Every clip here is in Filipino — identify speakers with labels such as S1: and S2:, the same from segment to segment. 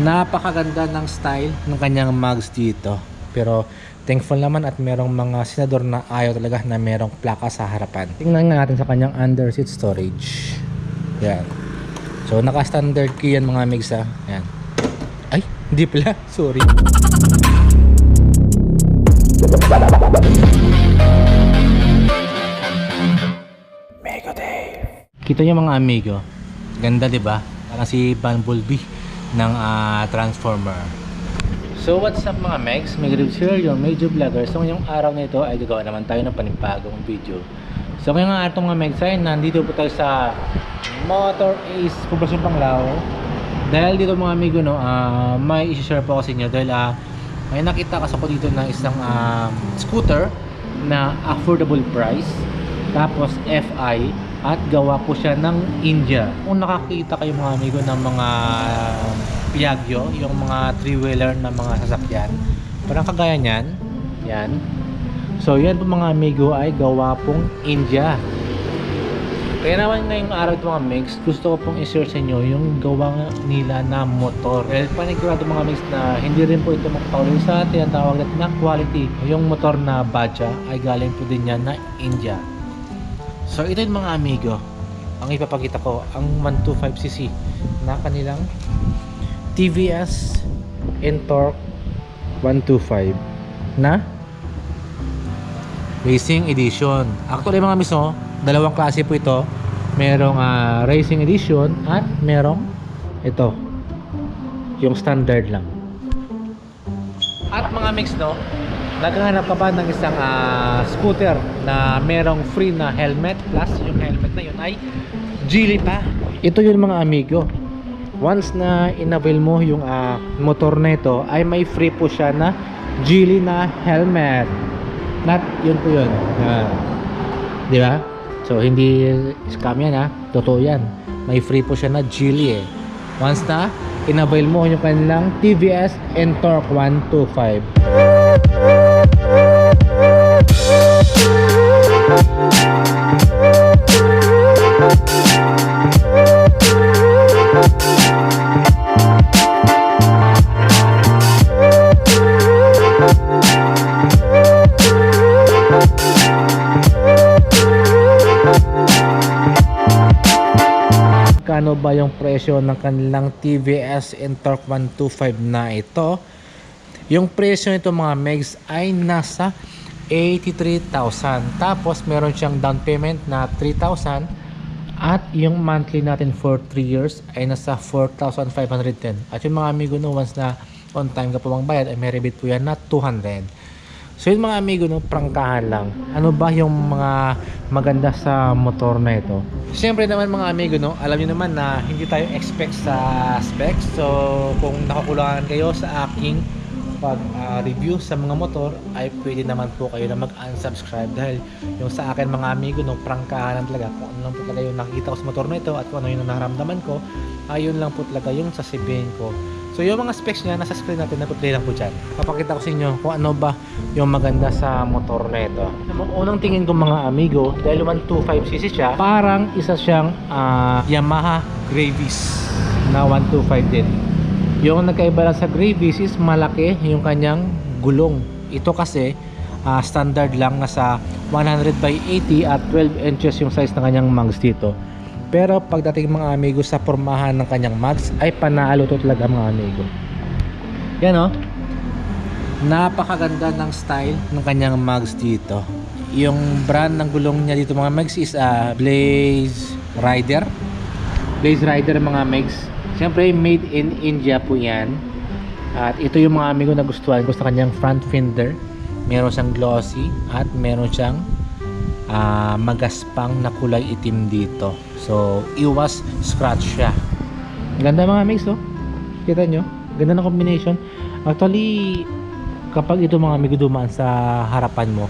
S1: Napakaganda ng style ng kanyang mugs dito. Pero thankful naman at merong mga senador na ayaw talaga na merong plaka sa harapan. Tingnan nga natin sa kanyang under seat storage. Yan. So naka-standard key yan mga migs ha. Yan. Ay, hindi pala. Sorry. Mega Dave. Kita niyo mga amigo. Ganda 'di ba? Parang si Bumblebee ng ah, Transformer. So what's up mga Megs? Meg Ribs here, your major vlogger. So ngayong araw na ito ay gagawa naman tayo ng panibagong video. So ngayong araw mga Megs ay nandito po tayo sa Motor Ace Poblacion Panglao. Dahil dito mga amigo no, ah, may i-share po sa inyo dahil ah, may nakita kasi ako dito ng isang ah, scooter na affordable price tapos FI at gawa po siya ng India. Kung nakakita kayo mga amigo ng mga Piaggio, yung mga three-wheeler na mga sasakyan, parang kagaya niyan, yan. So yan po mga amigo ay gawa pong India. Kaya naman ngayong araw ito mga mix, gusto ko pong i-share sa inyo yung gawa nila na motor. Well, panigurado mga mix na hindi rin po ito makapawin sa tinatawag natin na quality. Yung motor na Baja ay galing po din yan na India. So ito yung mga amigo, ang ipapakita ko, ang 125cc na kanilang TVS Ntorq 125 na Racing Edition. Actually mga miso, dalawang klase po ito. Merong ah, Racing Edition at merong ito, yung standard lang. At mga mix no, naghahanap ka ba ng isang ah, scooter na merong free na helmet plus yung helmet na yun ay Geely pa. Ito yun mga amigo. Once na inavail mo yung ah, motor na ito ay may free po siya na Geely na helmet. Not yun po yun. Yan. Di ba? So hindi scam yan ha. Totoo yan. May free po siya na Geely eh. Once na inavail mo yung kanilang TVS Ntorq 125. Yung presyo ng kanilang TVS Ntorq 125 na ito? Yung presyo nito mga megs ay nasa 83,000. Tapos meron siyang down payment na 3,000 at yung monthly natin for 3 years ay nasa 4,510. At yung mga amigo no, once na on time ka po bayad ay may rebate po yan na 200. So yun mga amigo, no, prangkahan lang. Ano ba yung mga maganda sa motor na ito? Siyempre naman mga amigo, no, alam niyo naman na hindi tayo expect sa specs. So kung nakakulangan kayo sa aking pag-review sa mga motor, ay pwede naman po kayo na mag-unsubscribe dahil yung sa akin mga amigo, no, prangkahan talaga kung ano lang po talaga yung nakikita ko sa motor na ito at kung ano yung naramdaman ko, ayun lang po talaga yung sasabihin ko. So yung mga specs niya nasa screen natin na-play lang po dyan. Papakita ko sa inyo kung ano ba yung maganda sa motor na ito. Unang tingin ko mga amigo, dahil 125cc siya, parang isa siyang ah, Yamaha Gravis na 125 din. Yung nagkaiba lang sa Gravis is malaki yung kanyang gulong. Ito kasi ah, standard lang nasa 100 by 80 at 12 inches yung size ng kanyang mags dito. Pero pagdating mga amigo sa pormahan ng kanyang mags ay panalo to talaga mga amigo. Yan oh. Napakaganda ng style ng kanyang mags dito. Yung brand ng gulong niya dito mga mags is ah, Blaze Rider. Blaze Rider mga mags. Siyempre made in India po yan. At ito yung mga amigo na gustuhan ko sa kanyang front fender. Meron siyang glossy at meron siyang ah, magaspang na kulay itim dito. So, iwas scratch siya. Ganda mga mix, oh. Kita nyo? Ganda ng combination. Actually, kapag ito mga amigo dumaan sa harapan mo,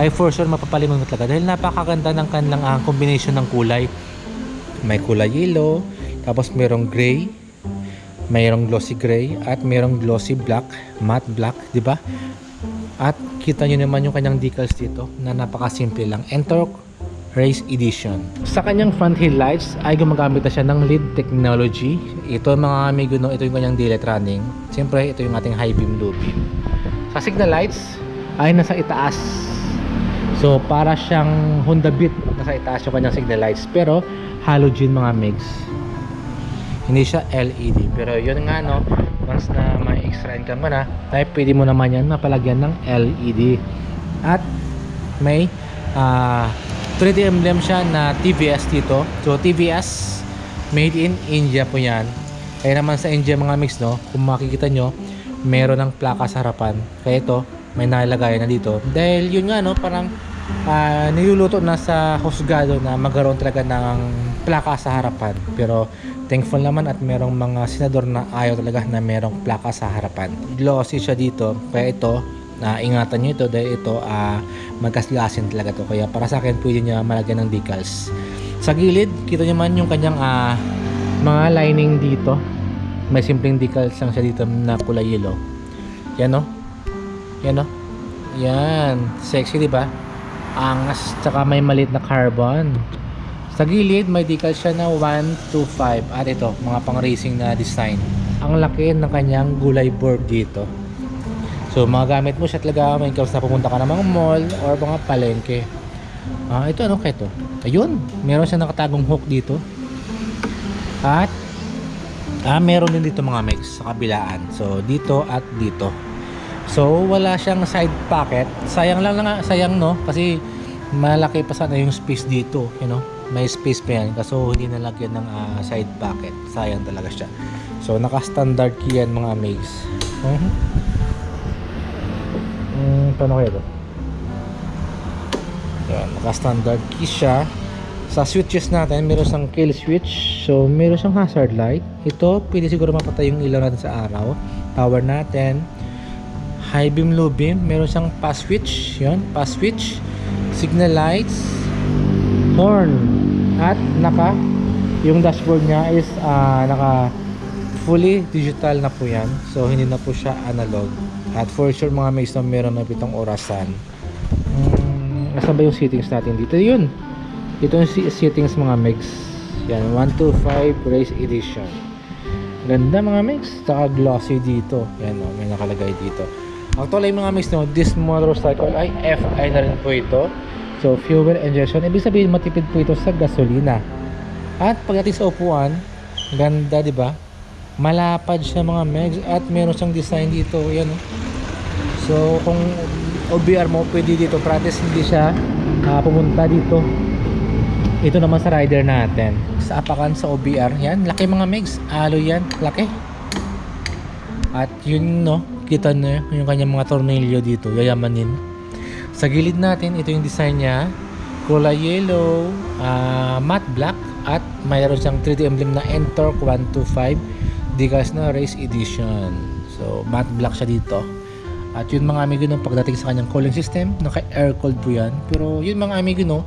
S1: ay for sure mapapalingon mo talaga dahil napakaganda ng kanilang ah, combination ng kulay. May kulay yellow, tapos merong gray, mayroong glossy gray, at merong glossy black, matte black, di ba? At kita nyo naman yung kanyang decals dito na napakasimple lang. Ntorq Race Edition. Sa kanyang front headlights ay gumagamit na siya ng LED technology. Ito mga amigo, no, ito yung kanyang daylight running. Siyempre, ito yung ating high beam low beam. Sa signal lights ay nasa itaas. So, para siyang Honda Beat nasa itaas yung kanyang signal lights. Pero, halogen mga megs. Hindi siya LED. Pero yun nga, no, once na may extra income ka na, ay pwede mo naman yan mapalagyan ng LED. At may ah 3D emblem siya na TVS dito. So TVS made in India po yan. Kaya naman sa India mga mix no, kung makikita nyo, meron ng plaka sa harapan. Kaya ito, may nalagay na dito. Dahil yun nga no, parang ah, niluluto na sa husgado na magkaroon talaga ng plaka sa harapan. Pero thankful naman at merong mga senador na ayaw talaga na merong plaka sa harapan. Glossy siya dito. Kaya ito, na ingatan nyo ito dahil ito ah magkasgasin talaga to. Kaya para sa akin pwede niya malagyan ng decals. Sa gilid kita nyo man yung kanyang ah, mga lining dito. May simpleng decals lang siya dito na kulay yellow. Yan no yan no yan. Sexy di ba? Angas tsaka may maliit na carbon sa gilid may decals siya na 1 to 5 at ito mga pang racing na design ang laki ng kanyang gulay board dito So magagamit mo siya talaga may ikaw na pumunta ka ng mga mall or mga palengke. Ah, ito ano kaya ito? Ayun, meron siya nakatagong hook dito. At ah, meron din dito mga megs sa kabilaan. So dito at dito. So wala siyang side pocket. Sayang lang nga, sayang no kasi malaki pa sana yung space dito, you know. May space pa yan kaso hindi nalagyan ng ah, side pocket. Sayang talaga siya. So naka-standard key yan mga megs. Mhm. Hmm, paano kaya to? Yan, naka-standard key siya. Sa switches natin, meron siyang kill switch. So, meron siyang hazard light. Ito, pwede siguro mapatay yung ilaw natin sa araw. Power natin. High beam, low beam. Meron siyang pass switch. Yan, pass switch. Signal lights. Horn. At naka, yung dashboard niya is ah, naka fully digital na po yan. So, hindi na po siya analog. At for sure mga mates na meron na pitong orasan. Hmm, nasaan ba yung settings natin dito? Yun. Ito yung settings mga megs. Yan, 125 Race Edition. Ganda mga megs. Saka glossy dito. Yan o, may nakalagay dito. Actually mga megs no, this motorcycle ay FI na rin po ito. So, fuel injection. Ibig sabihin matipid po ito sa gasolina. At pagdating sa upuan, ganda 'di ba? Malapad siya mga megs at meron siyang design dito. Yan oh. So kung OBR mo pwede dito practice hindi siya ah, pumunta dito. Ito naman sa rider natin. Sa apakan sa OBR. Yan, laki mga megs. Alo yan, laki. At yun no, kita nyo yung kanyang mga tornilyo dito, yayamanin. Sa gilid natin, ito yung design niya. Kulay yellow, ah, matte black, at mayroon siyang 3D emblem na Entorq 125 Decals na Race Edition. So, matte black siya dito. At yun mga amigo no, pagdating sa kanyang cooling system, naka-air cooled po yan. Pero yun mga amigo no,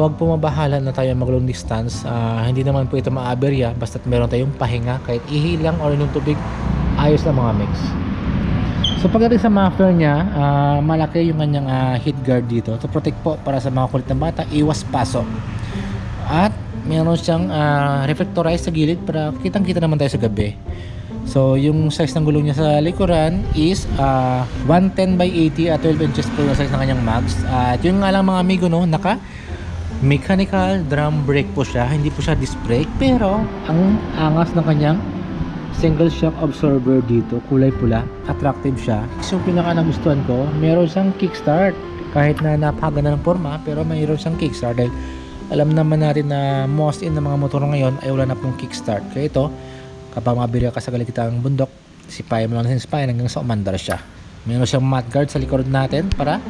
S1: huwag po mabahala na tayo mag long distance. Ah, hindi naman po ito maaberya, basta't meron tayong pahinga, kahit ihilang or yung tubig, ayos na mga mix. So pagdating sa muffler niya, ah, malaki yung kanyang ah, heat guard dito to protect po para sa mga kulit na bata, iwas paso. At meron siyang ah, reflectorized sa gilid para kitang kita naman tayo sa gabi. So yung size ng gulong niya sa likuran is ah, 110 by 80 at 12 inches po yung size ng kanyang mags. At yun nga lang mga amigo no, naka mechanical drum brake po siya, hindi po siya disc brake pero ang angas ng kanyang single shock absorber dito, kulay pula, attractive siya. So pinaka nagustuhan ko, meron siyang kickstart. Kahit na napakaganda ng forma, pero mayroon siyang kickstart dahil alam naman natin na most in ng mga motor ngayon ay wala na pong kickstart. Kaya ito, kapag mabili ka sa kaligitang bundok, sipayan mo lang sa spine hanggang sa umandar siya. Meron siyang mat guard sa likod natin para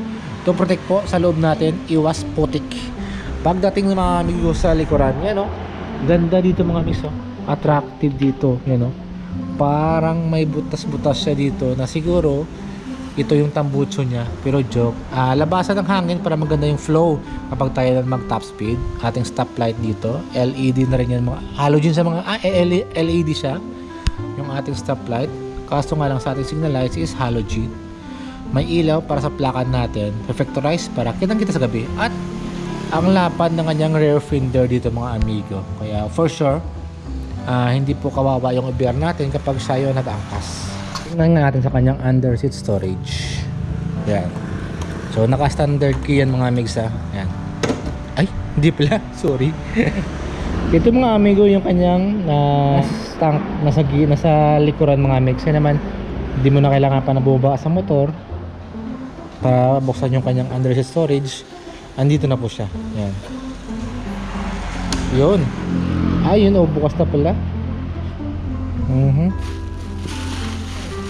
S1: to protect po sa loob natin, iwas putik. Pagdating ng mga amigo sa likuran, yan o, ganda dito mga amigo, attractive dito, yan o parang may butas-butas siya dito na siguro ito yung tambucho niya. Pero joke ah, labasan ng hangin para maganda yung flow. Kapag tayo na mag top speed ating stoplight dito LED na rin yan. Mga halogen sa mga ah, eh, LED siya yung ating stoplight. Kaso nga lang sa ating signal lights is halogen. May ilaw para sa plakan natin reflectorized para kitang kita sa gabi. At ang lapad ng kanyang rear fender dito mga amigo. Kaya for sure, ah, hindi po kawawa yung IBR natin kapag siya yung nag-angkas. Tingnan nga natin sa kanyang under seat storage. Yan. So naka-standard key yan mga amigs ha. Yan. Ay, hindi pala. Sorry. Ito mga amigo yung kanyang na tank nasa nasa likuran mga amigs. Kaya naman hindi mo na kailangan pa na bumaba sa motor para buksan yung kanyang under seat storage. Andito na po siya. Yan. Yun. Ah, yun oh, bukas na pala. Mhm.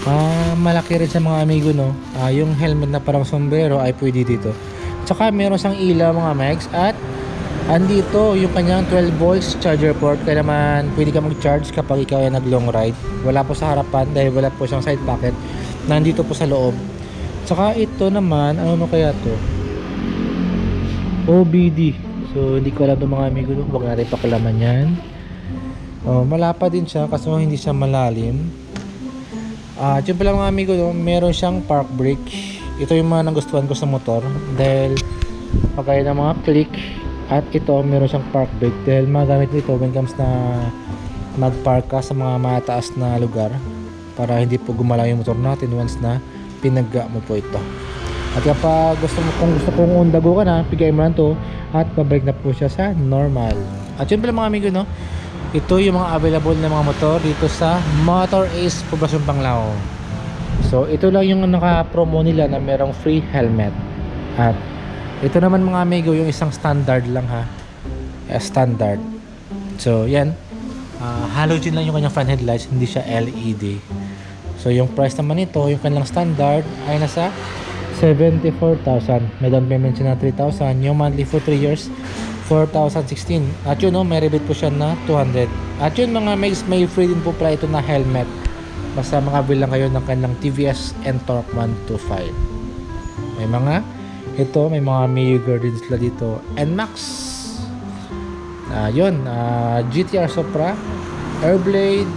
S1: Ah, malaki rin sa mga amigo no. Ah, yung helmet na parang sombrero ay pwede dito. Tsaka meron siyang ilaw mga megs at andito yung kanyang 12 volts charger port kaya naman pwede ka mag-charge kapag ikaw ay nag long ride. Wala po sa harapan dahil wala po siyang side pocket. Nandito po sa loob. Tsaka ito naman, ano no kaya to? OBD. So hindi ko alam to mga amigo. Huwag natin pakilaman yan. Oh, malapa din siya kasi hindi siya malalim. Ah, uh, pala mga amigo, no, meron siyang park brake. Ito yung mga nagustuhan ko sa motor dahil pagkaya ng mga click at ito meron siyang park brake dahil magamit nito when comes na mag-park ka sa mga mataas na lugar para hindi po gumalaw yung motor natin once na pinagga mo po ito. At kapag gusto mo kung gusto kong undago ka na, bigay mo lang to at pabalik na po siya sa normal. At yun pala mga amigo, no? Ito yung mga available na mga motor dito sa Motor Ace Poblacion Panglao. So ito lang yung naka-promo nila na merong free helmet. At ito naman mga amigo yung isang standard lang ha. Eh, standard. So yan. Ah, halogen lang yung kanyang front headlights, hindi siya LED. So yung price naman nito, yung kanilang standard ay nasa 74,000. May down payment siya na 3,000. Yung monthly for 3 years 4,016. At yun, no, may rebate po siya na 200. At yun mga mates, may free din po pala ito na helmet. Basta mga bilang kayo ng kanilang TVS Ntorq 125. May mga, ito, may mga Meager din sila dito. NMAX. Ah, yun, ah, GTR Supra, Airblade,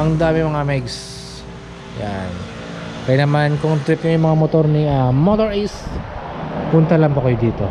S1: ang dami mga megs. Yan. Kaya naman, kung trip nyo yung mga motor ni ah, Motor Ace, punta lang po kayo dito.